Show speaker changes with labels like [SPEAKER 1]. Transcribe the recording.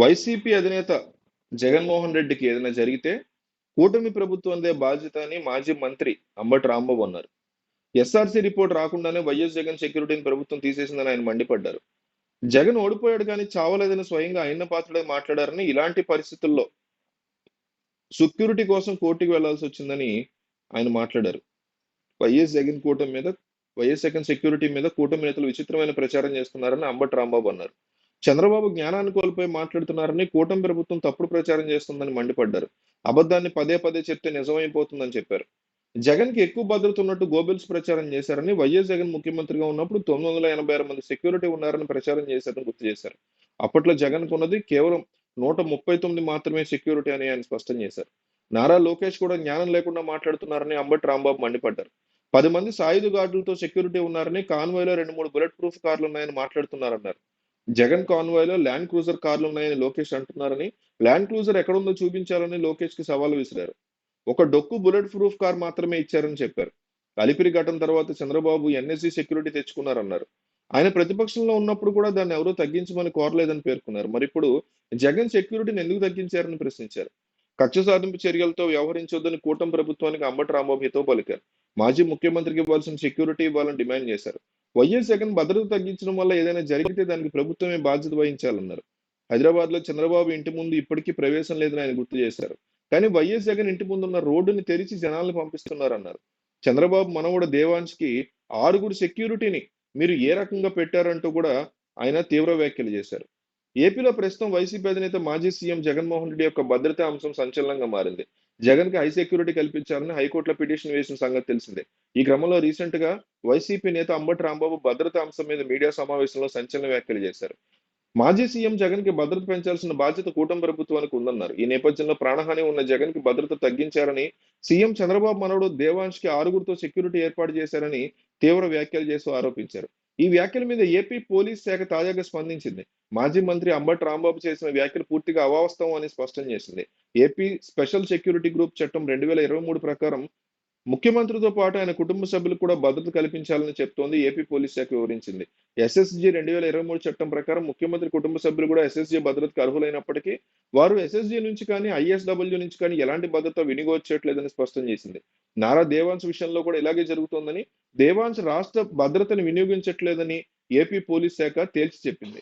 [SPEAKER 1] YCP అధినేత జగన్మోహన్ రెడ్డికి ఏదైనా జరిగితే కూటమి ప్రభుత్వందే బాధ్యత అని మాజీ మంత్రి అంబటి రాంబాబు అన్నారు. ఎస్ఆర్సీ రిపోర్ట్ రాకుండానే వైఎస్ జగన్ సెక్యూరిటీని ప్రభుత్వం తీసేసిందని ఆయన మండిపడ్డారు. జగన్ ఓడిపోయాడు కానీ చావలేదని స్వయంగా అయిన పాత్రుడే మాట్లాడారని ఇలాంటి పరిస్థితుల్లో సెక్యూరిటీ కోసం కోర్టుకు వెళ్ళాల్సి వచ్చిందని ఆయన మాట్లాడారు. వైఎస్ జగన్ కూటమి మీద వైఎస్ జగన్ సెక్యూరిటీ మీద కూటమి నేతలు విచిత్రమైన ప్రచారం చేస్తున్నారని అంబటి రాంబాబు అన్నారు. చంద్రబాబు జ్ఞానాన్ని కోల్పోయి మాట్లాడుతున్నారని కూటమి ప్రభుత్వం తప్పుడు ప్రచారం చేస్తుందని మండిపడ్డారు. అబద్ధాన్ని పదే పదే చెప్తే నిజమైపోతుందని చెప్పారు. జగన్కి ఎక్కువ భద్రత ఉన్నట్టు గోబెల్స్ ప్రచారం చేశారని వైఎస్ జగన్ ముఖ్యమంత్రిగా ఉన్నప్పుడు తొమ్మిది వందల ఎనభై ఆరు మంది సెక్యూరిటీ ఉన్నారని ప్రచారం చేశారని గుర్తు చేశారు. అప్పట్లో జగన్ ఉన్నది కేవలం నూట ముప్పై తొమ్మిది మాత్రమే సెక్యూరిటీ అని ఆయన స్పష్టం చేశారు. నారా లోకేష్ కూడా జ్ఞానం లేకుండా మాట్లాడుతున్నారని అంబటి రాంబాబు మండిపడ్డారు. పది మంది సాయుధ గార్డులతో సెక్యూరిటీ ఉన్నారని కాన్వాయ్లో రెండు మూడు బుల్లెట్ ప్రూఫ్ కార్లు ఉన్నాయని మాట్లాడుతున్నారన్నారు. జగన్ కాన్వాయ్లో ల్యాండ్ క్రూజర్ కార్లు ఉన్నాయని లోకేష్ అంటున్నారని ల్యాండ్ క్రూజర్ ఎక్కడుందో చూపించాలని లోకేష్కి సవాల్ విసిరారు. ఒక డొక్కు బుల్లెట్ ప్రూఫ్ కార్ మాత్రమే ఇచ్చారని చెప్పారు. అలిపిరి ఘటన తర్వాత చంద్రబాబు ఎన్ఎస్సీ సెక్యూరిటీ తెచ్చుకున్నారన్నారు. ఆయన ప్రతిపక్షంలో ఉన్నప్పుడు కూడా దాన్ని ఎవరూ తగ్గించమని కోరలేదని పేర్కొన్నారు. మరి ఇప్పుడు జగన్ సెక్యూరిటీని ఎందుకు తగ్గించారని ప్రశ్నించారు. కక్ష సాధింపు చర్యలతో వ్యవహరించొద్దని కూటమి ప్రభుత్వానికి అంబటి రాంబాబు హితవు పలికారు. మాజీ ముఖ్యమంత్రికి ఇవ్వాల్సిన సెక్యూరిటీ ఇవ్వాలని డిమాండ్ చేశారు. వైఎస్ జగన్ భద్రత తగ్గించడం వల్ల ఏదైనా జరిగితే దానికి ప్రభుత్వమే బాధ్యత వహించాలన్నారు. హైదరాబాద్లో చంద్రబాబు ఇంటి ముందు ఇప్పటికీ ప్రవేశం లేదని ఆయన గుర్తు చేశారు. కానీ వైఎస్ జగన్ ఇంటి ముందున్న రోడ్డుని తెరిచి జనాల్ని పంపిస్తున్నారన్నారు. చంద్రబాబు మనవడు దేవాన్స్కి కి ఆరుగురు సెక్యూరిటీని మీరు ఏ రకంగా పెట్టారంటూ కూడా ఆయన తీవ్ర వ్యాఖ్యలు చేశారు. ఏపీలో ప్రస్తుతం వైసీపీ అధినేత మాజీ సీఎం జగన్మోహన్ రెడ్డి యొక్క భద్రతా అంశం సంచలనంగా మారింది. జగన్కి హై సెక్యూరిటీ కల్పించాలని హైకోర్టులో పిటిషన్ వేసిన సంగతి తెలిసిందే. ఈ క్రమంలో రీసెంట్గా వైసీపీ నేత అంబటి రాంబాబు భద్రతా అంశం మీద మీడియా సమావేశంలో సంచలన వ్యాఖ్యలు చేశారు. మాజీ సీఎం జగన్కి భద్రత పెంచాల్సిన బాధ్యత కూటమి ప్రభుత్వానికి ఉందన్నారు. ఈ నేపథ్యంలో ప్రాణహాని ఉన్న జగన్కి భద్రత తగ్గించారని సీఎం చంద్రబాబు మనవడు దేవాంశ్కి ఆరుగురితో సెక్యూరిటీ ఏర్పాటు చేశారని తీవ్ర వ్యాఖ్యలు చేస్తూ ఆరోపించారు. ఈ వ్యాఖ్యల మీద ఏపీ పోలీస్ శాఖ తాజాగా స్పందించింది. మాజీ మంత్రి అంబటి రాంబాబు చేసిన వ్యాఖ్యలు పూర్తిగా అవాస్తవం అని స్పష్టం చేసింది. ఏపీ స్పెషల్ సెక్యూరిటీ గ్రూప్ చట్టం రెండు వేల ఇరవై మూడు ప్రకారం ముఖ్యమంత్రితో పాటు ఆయన కుటుంబ సభ్యులకు కూడా భద్రత కల్పించాలని చెప్తోంది ఏపీ పోలీస్ శాఖ వివరించింది. ఎస్ఎస్జి రెండు వేల ఇరవై మూడు చట్టం ప్రకారం ముఖ్యమంత్రి కుటుంబ సభ్యులు కూడా ఎస్ఎస్జి భద్రతకు అర్హులైనప్పటికీ వారు ఎస్ఎస్జి నుంచి కానీ ఐఎస్డబ్ల్యూ నుంచి కానీ ఎలాంటి భద్రత వినియోగించట్లేదని స్పష్టం చేసింది. నారా దేవాన్స్ విషయంలో కూడా ఇలాగే జరుగుతోందని దేవాన్స్ రాష్ట్ర భద్రతను వినియోగించట్లేదని ఏపీ పోలీస్ శాఖ తేల్చి చెప్పింది.